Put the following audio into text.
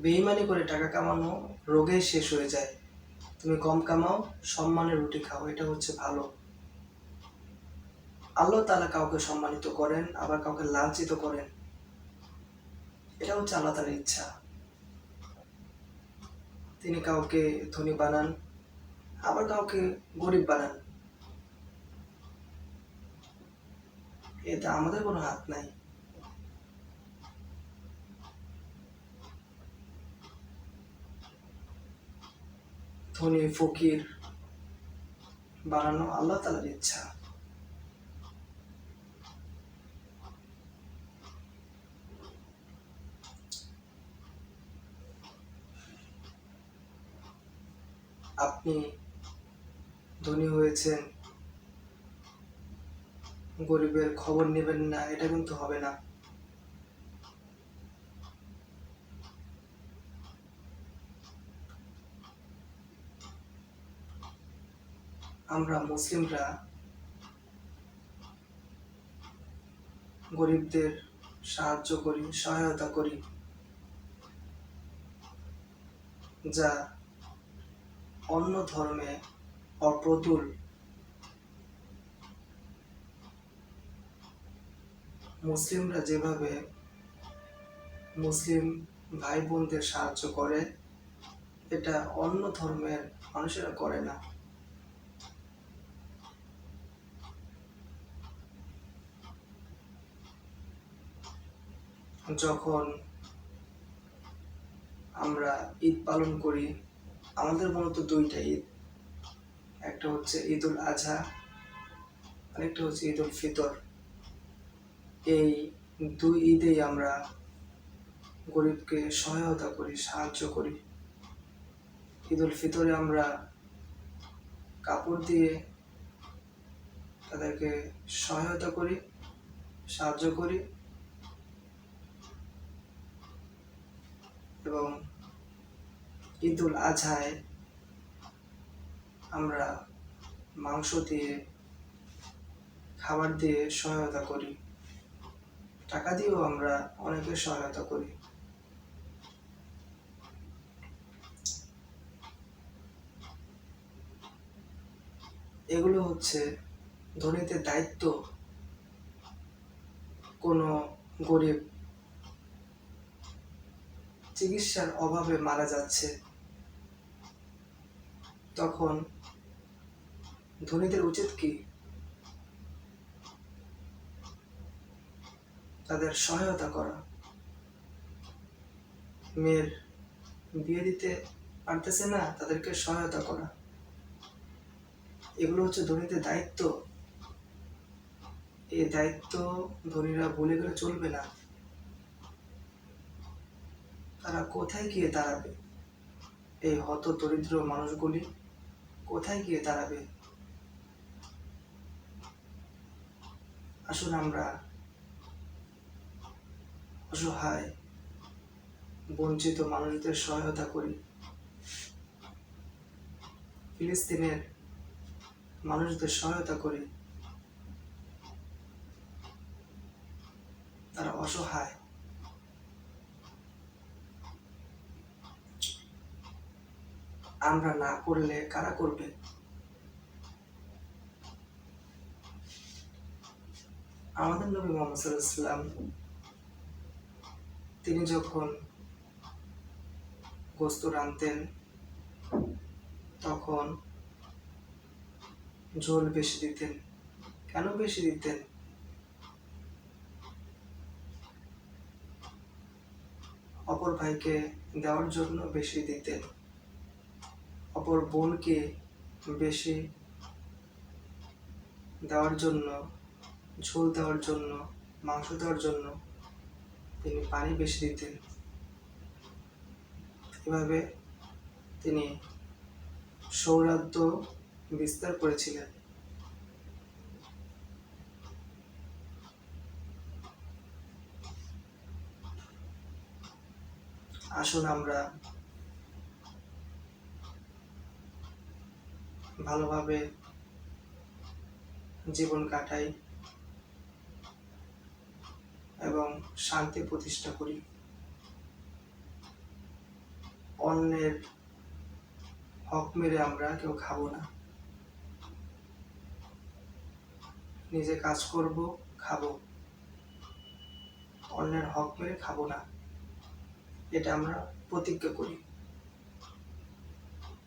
বেইমানি করে টাকা কামানো রোগেই শেষ হয়ে যায়। তুমি কম কামাও, সম্মানে রুটি খাও, এটা হচ্ছে ভালো। আল্লাহ তালা কাউকে সম্মানিত করেন, আবার কাউকে লাঞ্ছিত করেন। এটা হচ্ছে আল্লাহ তালার ইচ্ছা। তিনি কাউকে ধনী বানান, আবার কাউকে গরিব বানান। এতে আমাদের কোনো হাত নাই। ধনী, ফকির বানানো আল্লাহ তালার ইচ্ছা। আপনি ধনী হয়েছেন, গরিবের খবর নেবেন না, এটা কিন্তু হবে না। আমরা মুসলিমরা গরিবদের সাহায্য করি, সহায়তা করি, যা অন্য ধর্মে অপ্রতুল। মুসলিমরা যেভাবে মুসলিম ভাই বোনদের সাহায্য করে, এটা অন্য ধর্মের মানুষেরা করে না। যখন আমরা ঈদ পালন করি, আমাদের মূলত দুইটা ঈদ। একটা হচ্ছে ঈদ উল আজহা আরেকটা হচ্ছে ঈদ উল ফিতর। এই দুই ঈদেই আমরা গরিবকে সহায়তা করি, সাহায্য করি। ঈদ উল ফিতরে আমরা কাপড় দিয়ে তাদেরকে সহায়তা করি, সাহায্য করি। এবং ঈদ উল আজহায় আমরা মাংস দিয়ে, খাবার দিয়ে সহায়তা করি। টাকা দিয়েও আমরা অনেকে সহায়তা করি। এগুলো হচ্ছে ধনীদের দায়িত্ব। কোনো গরিব চিকিৎসার অভাবে মারা যাচ্ছে। তখন ধনীদের উচিত কি? তাদের সহায়তা করা। মেয়ের বিয়ে দিতে পারতেছে না, তাদেরকে সহায়তা করা। এগুলো হচ্ছে ধনীদের দায়িত্ব। এই দায়িত্ব ধনীরা ভুলে গেলে চলবে না। তারা কোথায় গিয়ে দাঁড়াবে? এই হত দরিদ্র মানুষগুলি কোথায় গিয়ে দাঁড়াবে? আসুন আমরা অসহায়, বঞ্চিত মানুষদের সহায়তা করি। ফিলিস্তিনের মানুষদের সহায়তা করি। তারা অসহায়। আমরা না করলে কারা করবে? আমাদের নবী মোহাম্মদ সাল্লাম তিনি যখন গোস্ত রাঁধতেন, তখন ঝোল বেশি দিতেন। কেন বেশি দিতেন? অপর ভাইকে দেওয়ার জন্য বেশি দিতেন। অপর বোনকে বেশি দেওয়ার জন্য, ঝোল দেওয়ার জন্য, মাংস দেওয়ার জন্য তিনি পানি বেশি দিতেন। এভাবে তিনি সৌরাদ্য বিস্তার করেছিলেন। আসুন আমরা ভালোভাবে জীবন কাটাই এবং শান্তি প্রতিষ্ঠা করি। অন্যের হক মেরে আমরা কেউ খাব না। নিজে কাজ করব, খাব। অন্যের হক মেরে খাব না। এটা আমরা প্রতিজ্ঞা করি।